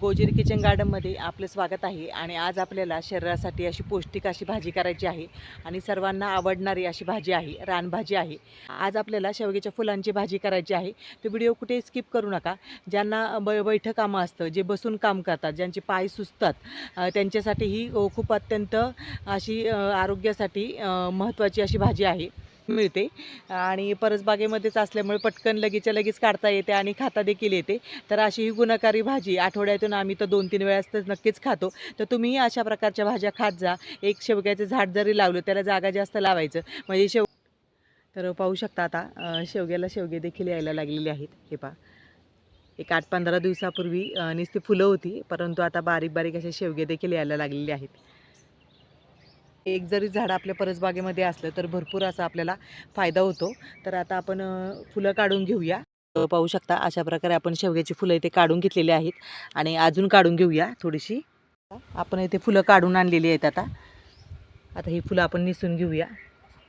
गोजेरी kitchen गार्डनमध्ये आपलं स्वागत आहे आणि आज आपल्याला शरीरासाठी अशी पौष्टिक अशी भाजी करायची आहे आणि सर्वांना आवडणारी अशी भाजी आहे रानभाजी आहे. आज आपल्याला शेवग्याच्या फुलांची भाजी करायची आहे. तो व्हिडिओ कुठे स्किप करू नका. ज्यांना ब बैठं कामं असतं जे बसून काम करतात ज्यांचे पाय सुचतात त्यांच्यासाठी ही खूप अत्यंत अशी आरोग्यासाठी महत्त्वाची अशी भाजी आहे. मिळते. आणि परसबागेमध्येच असल्यामुळे पटकन लगेचच्या लगेच काढता येते आणि खाता देखील येते. तर अशी ही गुणकारी भाजी आठवड्यातून आम्ही तर दोन तीन वेळास तर नक्कीच खातो. तर तुम्हीही अशा प्रकारच्या भाज्या खात जा. एक शेवग्याचं झाड जरी लावलं त्याला जागा जास्त लावायचं. म्हणजे शेव तर पाहू शकता आता शेवग्याला शेवगे देखील यायला लागलेले आहेत. हे पहा. एक आठ पंधरा दिवसापूर्वी नुसती फुलं होती परंतु आता बारीक बारीक असे शेवगे देखील यायला लागलेले आहेत. एक जरी झाड आपल्या परसबागेमध्ये असलं तर भरपूर असा आपल्याला फायदा होतो. तर आता आपण फुलं काढून घेऊया. पाहू शकता अशा प्रकारे आपण शेवग्याची फुलं इथे काढून घेतलेली आहेत आणि अजून काढून घेऊया थोडीशी. आपण इथे फुलं काढून आणलेली आहेत आता. आता ही फुलं आपण निसून घेऊया.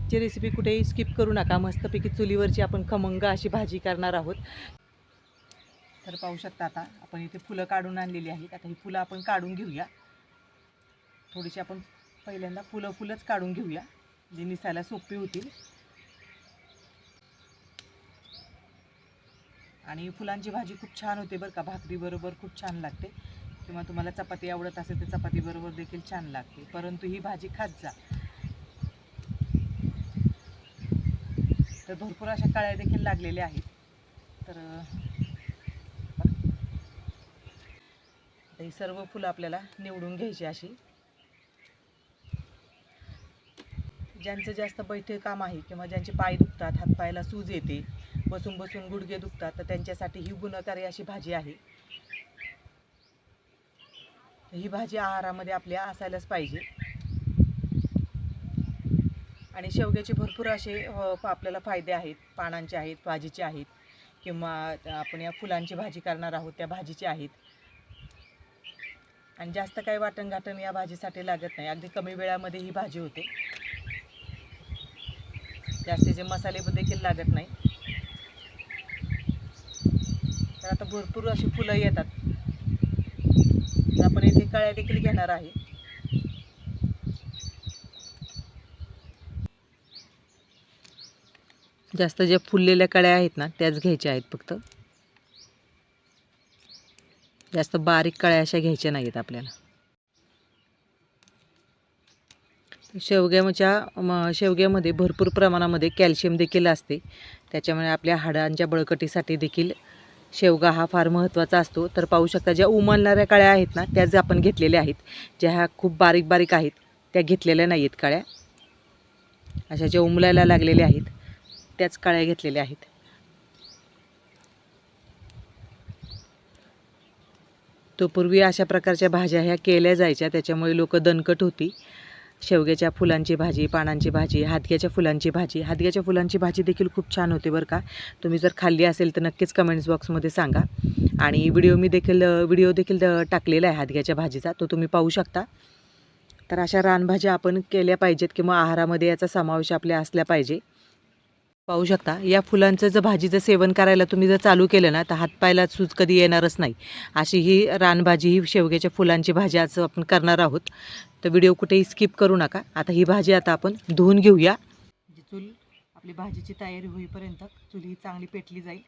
ची रेसिपी कुठेही स्किप करू नका. मस्तपैकी चुलीवरची आपण खमंग अशी भाजी करणार आहोत. तर पाहू शकता आता आपण इथे फुलं काढून आणलेली आहेत. आता ही फुलं आपण काढून घेऊया. थोडीशी आपण पहिल्यांदा फुलं फुलंच काढून घेऊया. जी निसायला सोपी होतील. आणि फुलांची भाजी खूप छान होते बरं का. भाकरीबरोबर खूप छान लागते. किंवा तुम्हाला चपाती आवडत असेल तर चपातीबरोबर देखील छान लागते. परंतु ही भाजी खात जा. तर भरपूर अशा कळ्या देखील लागलेल्या आहेत. तर ही सर्व फुलं आपल्याला निवडून घ्यायची अशी. ज्यांचं जास्त बैठे काम आहे किंवा ज्यांचे पाय दुखतात हातपायाला सूज येते बसून बसून गुडघे दुखतात तर त्यांच्यासाठी ही गुणकारी अशी भाजी आहे. ही भाजी आहारामध्ये आपल्या असायलाच पाहिजे. आणि शेवग्याचे भरपूर असे आपल्याला फायदे आहेत. पानांचे आहेत भाजीचे आहेत किंवा आपण या फुलांची भाजी करणार आहोत त्या भाजीचे आहेत. आणि जास्त काही वाटणघाटण या भाजीसाठी लागत नाही. अगदी कमी वेळामध्ये ही भाजी होते. जास्तीचे मसाले पण देखील लागत नाही. तर आता भरपूर अशी फुलं येतात. तर आपण इथे कळ्या देखील घेणार आहे. जास्त ज्या फुललेल्या कळ्या आहेत ना त्याच घ्यायच्या आहेत फक्त. जास्त बारीक कळ्या अशा घ्यायच्या नाहीत आपल्याला. शेवग्याच्या म शेवग्यामध्ये भरपूर प्रमाणामध्ये कॅल्शियम देखील असते. त्याच्यामुळे आपल्या हाडांच्या बळकटीसाठी देखील शेवगा हा फार महत्त्वाचा असतो. तर पाहू शकता ज्या उमलणाऱ्या काळ्या आहेत ना त्याच आपण घेतलेल्या आहेत ज्या ह्या खूप बारीक बारीक आहेत त्या घेतलेल्या नाही आहेत काळ्या. अशा ज्या उमलायला लागलेल्या आहेत त्याच काळ्या घेतलेल्या आहेत. तो पूर्वी अशा प्रकारच्या भाज्या ह्या केल्या जायच्या त्याच्यामुळे लोक दणकट होती. शेवग्याच्या फुलांची भाजी पानांची भाजी हादग्याच्या फुलांची भाजी. हादग्याच्या फुलांची भाजी देखील खूप छान होते बरं का. तुम्ही जर खाल्ली असेल तर नक्कीच कमेंट्स बॉक्समध्ये सांगा. आणि व्हिडिओ मी देखील व्हिडिओ देखील टाकलेला आहे हादग्याच्या भाजीचा. तो तुम्ही पाहू शकता. तर अशा रानभाज्या आपण केल्या पाहिजेत किंवा आहारामध्ये याचा समावेश आपल्या असल्या पाहिजे. पाहू शकता. या फुलांचं जर भाजीचं सेवन करायला तुम्ही जर चालू केलं ना तर हातपायला सूज कधी येणारच नाही. अशी ही रानभाजी ही शेवग्याच्या फुलांची भाजी आज आपण करणार आहोत. तर व्हिडिओ कुठेही स्किप करू नका. आता ही भाजी आता आपण धुवून घेऊया. जी चूल आपली भाजीची तयारी होईपर्यंत चूल ही चांगली पेटली जाईल.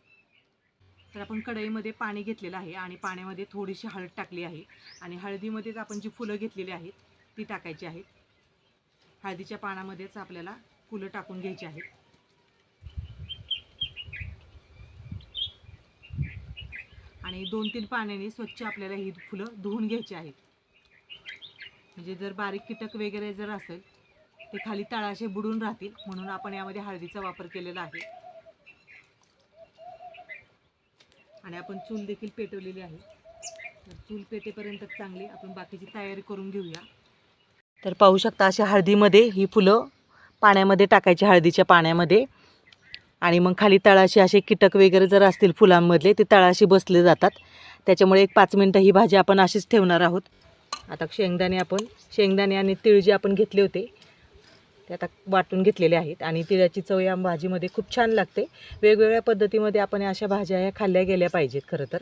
तर आपण कढईमध्ये पाणी घेतलेलं आहे आणि पाण्यामध्ये थोडीशी हळद टाकली आहे. आणि हळदीमध्येच आपण जी फुलं घेतलेली आहेत ती टाकायची आहेत. हळदीच्या पानामध्येच आपल्याला फुलं टाकून घ्यायची आहेत. आणि दोन तीन पाण्याने स्वच्छ आपल्याला ही फुलं धुवून घ्यायची आहेत. म्हणजे जर बारीक कीटक वगैरे जर असेल ते खाली तळाशे बुडून राहतील म्हणून आपण यामध्ये हळदीचा वापर केलेला आहे. आणि आपण चूल देखील पेटवलेली आहे. तर चूल पेटेपर्यंत चांगली आपण बाकीची तयारी करून घेऊया. तर पाहू शकता अशा हळदीमध्ये ही फुलं पाण्यामध्ये टाकायची हळदीच्या पाण्यामध्ये. आणि मग खाली तळाशी असे कीटक वगैरे जर असतील फुलांमधले ते तळाशी बसले जातात. त्याच्यामुळे एक पाच मिनटं ही भाजी आपण अशीच ठेवणार आहोत. आता शेंगदाणे आपण शेंगदाणे आणि तीळ जे आपण घेतले होते ते आता वाटून घेतलेले आहेत. आणि तिळाची चव या भाजीमध्ये खूप छान लागते. वेगवेगळ्या पद्धतीमध्ये आपण अशा भाज्या ह्या खाल्ल्या गेल्या पाहिजेत खरं तर.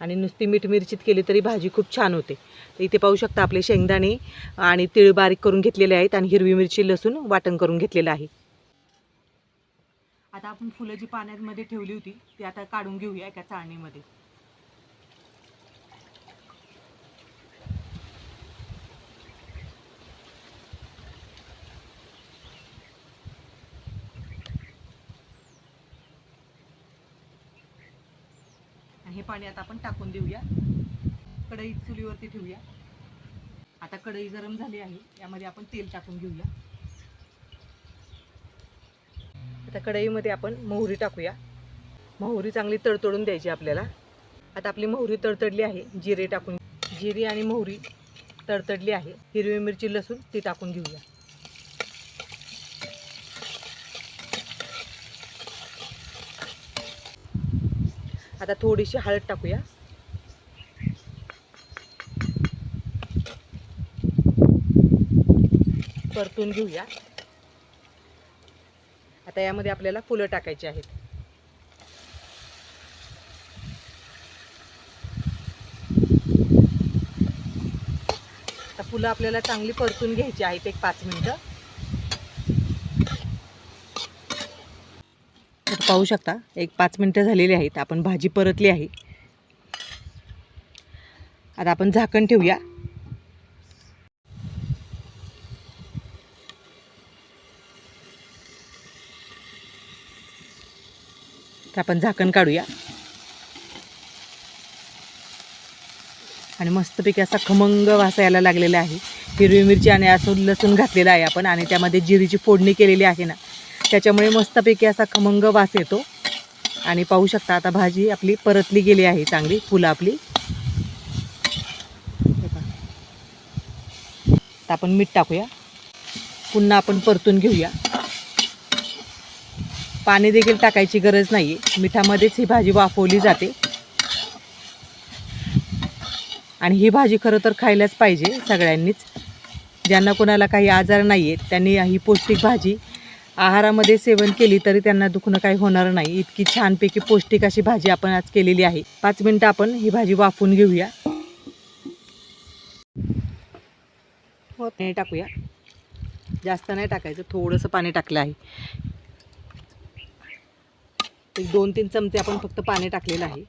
आणि नुसती मीठ मिरचीत केली तरी भाजी खूप छान होते. तर इथे पाहू शकता आपले शेंगदाणे आणि तिळ बारीक करून घेतलेले आहेत आणि हिरवी मिरची लसूण वाटण करून घेतलेलं आहे. आता आपण फुलं जी पाण्यामध्ये ठेवली होती ती आता काढून घेऊया एका चाळणीमध्ये. हे पाणी आता आपण टाकून देऊया. कढई चुलीवरती ठेवूया. आता कढई गरम झाली आहे यामध्ये आपण तेल टाकून घेऊया. आता कढईमध्ये आपण मोहरी टाकूया. मोहरी चांगली तडतडून द्यायची आपल्याला. आता आपली मोहरी तडतडली आहे जिरे टाकून. जिरे आणि मोहरी तडतडली आहे हिरवी मिरची लसूण ती टाकून घेऊया. आता थोडीशी हळद टाकूया. परतून घेऊया. आता यामध्ये आपल्याला फुलं टाकायची आहेत. आता फुलं आपल्याला चांगली परतून घ्यायची आहेत एक पाच मिनटं. पाहू शकता एक पाच मिनटं झालेली आहेत. आपण भाजी परतली आहे. आता आपण झाकण ठेवूया. तर आपण झाकण काढूया. आणि मस्तपैकी असा खमंग वास यायला लागलेला आहे. हिरवी मिरची आणि असं लसूण घातलेलं आहे आपण आणि त्यामध्ये जिरीची फोडणी केलेली आहे ना. त्याच्यामुळे मस्तपैकी असा खमंग वास येतो. आणि पाहू शकता आता भाजी आपली परतली गेली आहे चांगली फुलं आपली आपण मीठ टाकूया. पुन्हा आपण परतून घेऊया. पाणी देखील टाकायची गरज नाही मिठामध्येच ही भाजी वाफवली जाते. आणि ही भाजी खरं तर खायलाच पाहिजे सगळ्यांनीच. ज्यांना कोणाला काही आजार नाही आहेत त्यांनी ही पौष्टिक भाजी आहारामध्ये सेवन केली तरी त्यांना दुखणं काही होणार नाही. इतकी छानपैकी पौष्टिक अशी भाजी आपण आज केलेली आहे. पाच मिनटं आपण ही भाजी वाफवून घेऊया. पाणी टाकूया. जास्त नाही टाकायचं थोडंसं पाणी टाकलं आहे. एक दोन तीन चमचे आपण फक्त पाणी टाकलेलं आहे.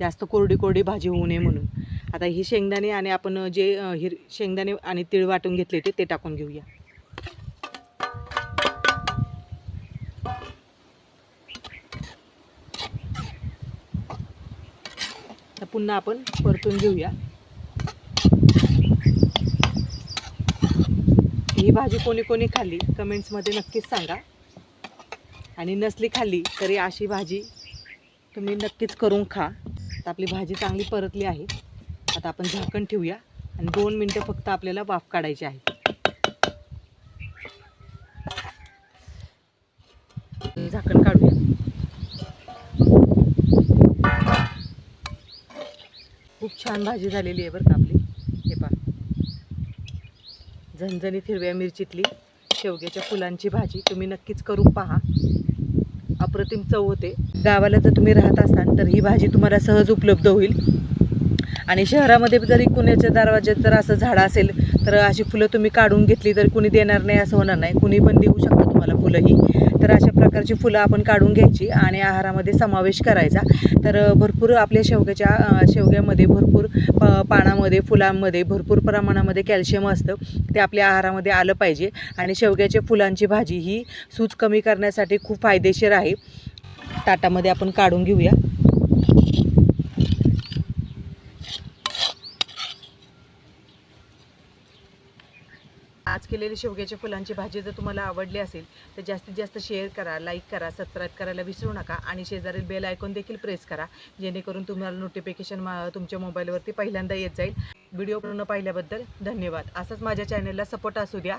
जास्त कोरडी कोरडी भाजी होऊ नये म्हणून. आता ही शेंगदाणे आणि आपण जे हिर शेंगदाणे आणि तीळ वाटून घेतले ते ते टाकून घेऊया. तर पुन्हा आपण परतून घेऊया. ही भाजी कोणी कोणी खाल्ली? कमेंट्समध्ये नक्कीच सांगा. आणि नसली खाल्ली तरी अशी भाजी तुम्ही नक्कीच करून खा. आता आपली भाजी चांगली परतली आहे. आता आपण झाकण ठेवूया. आणि दोन मिनटं फक्त आपल्याला वाफ काढायची आहे. झाकण काढूया. खूप छान भाजी झालेली आहे बरं का आपली. झणझणीत हिरव्या मिरचीतली शेवग्याच्या फुलांची भाजी तुम्ही नक्कीच करून पहा. अप्रतिम चव होते. गावाला जर तुम्ही राहत असाल तर ही भाजी तुम्हाला सहज उपलब्ध होईल. आणि शहरामध्ये जरी कुणाच्या दरवाज्यात जर असं झाडं असेल तर अशी फुलं तुम्ही काढून घेतली तर कुणी देणार नाही असं होणार नाही. कुणी पण देऊ शकतं तुम्हाला फुलं ही तर अशा प्रकारची फुलं आपण काढून घ्यायची आणि आहारामध्ये समावेश करायचा. तर भरपूर आपल्या शेवग्याच्या शेवग्यामध्ये भरपूर प- पानामध्ये फुलांमध्ये भरपूर प्रमाणामध्ये कॅल्शियम असतं. ते आपल्या आहारामध्ये आलं पाहिजे आणि शेवग्याच्या फुलांची भाजी ही सूज कमी करण्यासाठी खूप फायदेशीर आहे. ताटामध्ये आपण काढून घेऊया. आज केलेली शेवग्याच्या फुलांची भाजी जर तुम्हाला आवडली असेल तर जास्तीत जास्त शेअर करा लाईक करा सबस्क्राईब करायला विसरू नका आणि शेजारील बेल आयकॉन देखील प्रेस करा जेणेकरून तुम्हाला नोटिफिकेशन मा तुमच्या मोबाईलवरती पहिल्यांदा येत जाईल. व्हिडिओ पूर्ण पाहिल्याबद्दल धन्यवाद. असंच माझ्या चॅनलला सपोर्ट असू द्या.